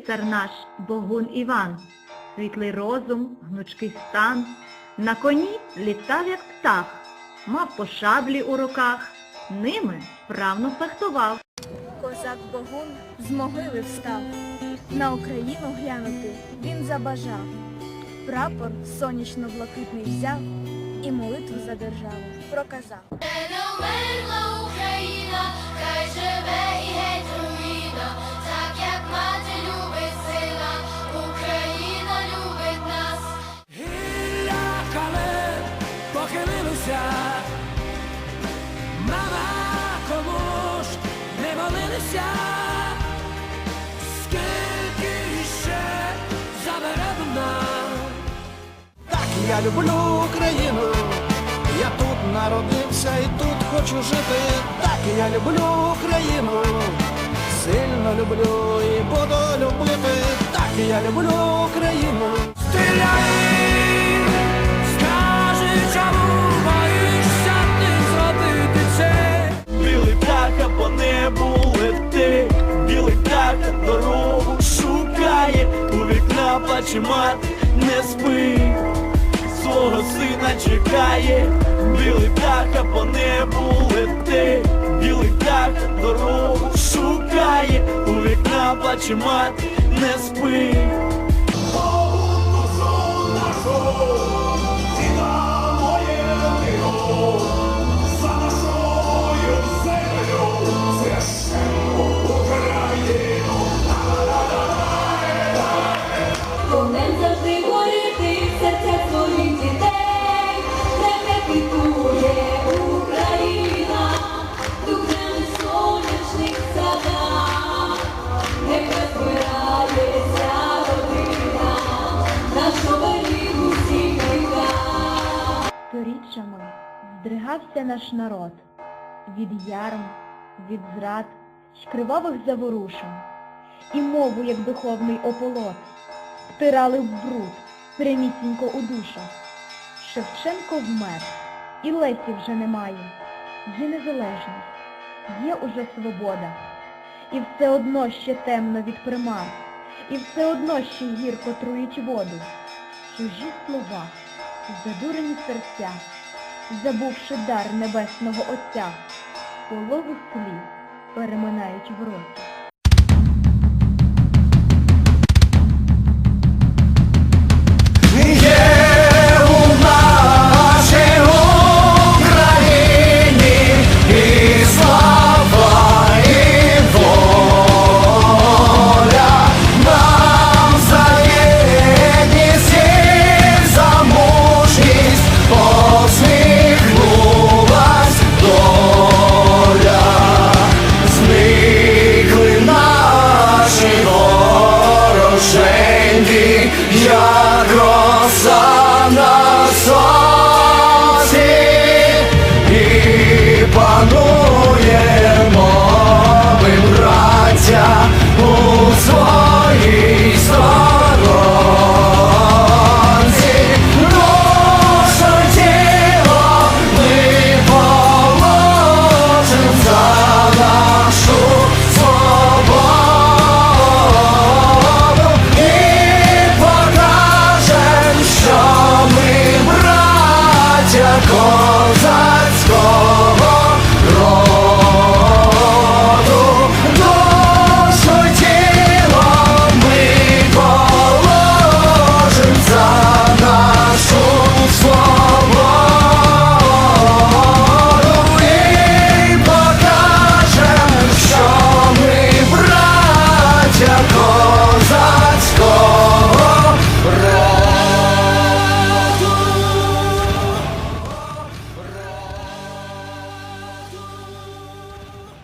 лицар наш, Богун Іван, світлий розум, гнучкий стан, на коні літав, як птах, мав по шаблі у руках, ними вправно фехтував. Козак Богун з могили встав, на Україну глянути він забажав. Прапор сонячно-блакитний взяв і молитву за державу проказав. Не вмерла Україна, хай живе молилися, скільки ще забере вона. Так я люблю Україну, я тут народився і тут хочу жити. Так я люблю Україну, сильно люблю і буду любити. Так я люблю Україну. Стріляй, вікна плаче мати, не спи, свого сина чекає, білий птаха по небу летить, білий птах дорогу шукає, у вікна плаче мати, не спи. Сторіччями здригався наш народ від ярм, від зрад й кривавих заворушень, і мову, як духовний ополот, втирали в бруд прямісінько у душах. Шевченко вмер, і Лесі вже немає. Є незалежність, є уже свобода. І все одно ще темно від примар, і все одно ще гірко труїть воду. Чужі слова, задурені серця, забувши дар небесного Отця, полову слів переминають в роті.